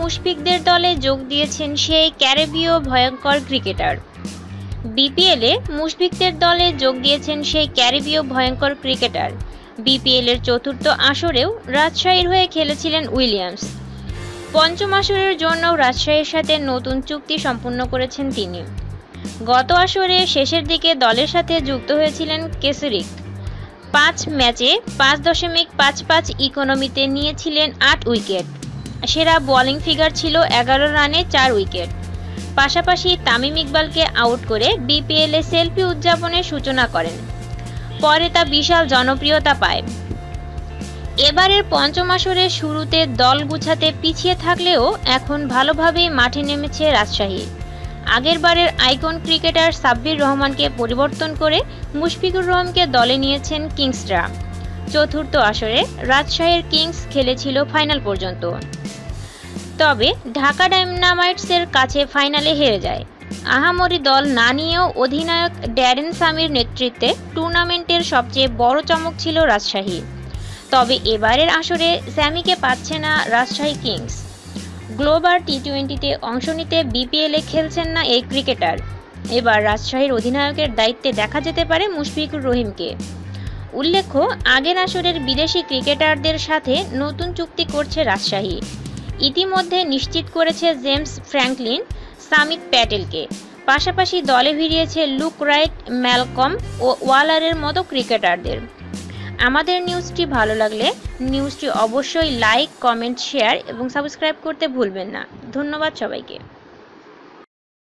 মুশফিকদের দলে যোগ দিয়েছেন সেই ক্যারেবীয় ভয়ঙ্কর ক্রিকেটার। বিপিএলে মুশফিকদের দলে যোগ দিয়েছেন সেই ক্যারিবীয় ভয়ঙ্কর ক্রিকেটার। বিপিএলের চতুর্থ আসরেও রাজশাহীর হয়ে খেলেছিলেন উইলিয়ামস। পঞ্চম আসরের জন্য রাজশাহীর সাথে নতুন চুক্তি সম্পূর্ণ করেছেন তিনি। গত আসরে শেষের দিকে দলের সাথে যুক্ত হয়েছিলেন কেসরিক। পাঁচ ম্যাচে পাঁচ দশমিক পাঁচ পাঁচ ইকোনমিতে নিয়েছিলেন আট উইকেট। সেরা বোলিং ফিগার ছিল এগারো রানে চার উইকেট পাশাপাশি তামিম ইকবালকে আউট করে বিপিএলে সেলফি উদযাপনের সূচনা করেন। পরে তা বিশাল জনপ্রিয়তা পায়। এবারের পঞ্চম আসরের শুরুতে দল গুছাতে পিছিয়ে থাকলেও এখন ভালোভাবেই মাঠে নেমেছে রাজশাহী। আগেরবারের আইকন ক্রিকেটার সাব্বির রহমানকে পরিবর্তন করে মুশফিকুর রহমানকে দলে নিয়েছেন কিংসরা। চতুর্থ আসরে রাজশাহীর কিংস খেলেছিল ফাইনাল পর্যন্ত। তবে ঢাকা ডাইনামাইটসের কাছে ফাইনালে হেরে যায়। আহামরি দল না নিয়েও অধিনায়ক ড্যারেন সামির নেতৃত্বে টুর্নামেন্টের সবচেয়ে বড় চমক ছিল রাজশাহী। তবে এবারের আসরে স্যামিকে পাচ্ছে না রাজশাহী কিংস। গ্লোবাল টি টোয়েন্টিতে অংশ নিতে বিপিএলে খেলছেন না এই ক্রিকেটার। এবার রাজশাহীর অধিনায়কের দায়িত্বে দেখা যেতে পারে মুশফিকুর রহিমকে। উল্লেখ্য, আগের আসরের বিদেশি ক্রিকেটারদের সাথে নতুন চুক্তি করছে রাজশাহী। ইতিমধ্যে নিশ্চিত করেছে জেমস ফ্র্যাঙ্কলিন, সামিত প্যাটেলকে। পাশাপাশি দলে ভিড়িয়েছে লুক রাইট, ম্যালকম ও ওয়ালারের মতো ক্রিকেটারদের। আমাদের নিউজটি ভালো লাগলে নিউজটি অবশ্যই লাইক, কমেন্ট, শেয়ার এবং সাবস্ক্রাইব করতে ভুলবেন না। ধন্যবাদ সবাইকে।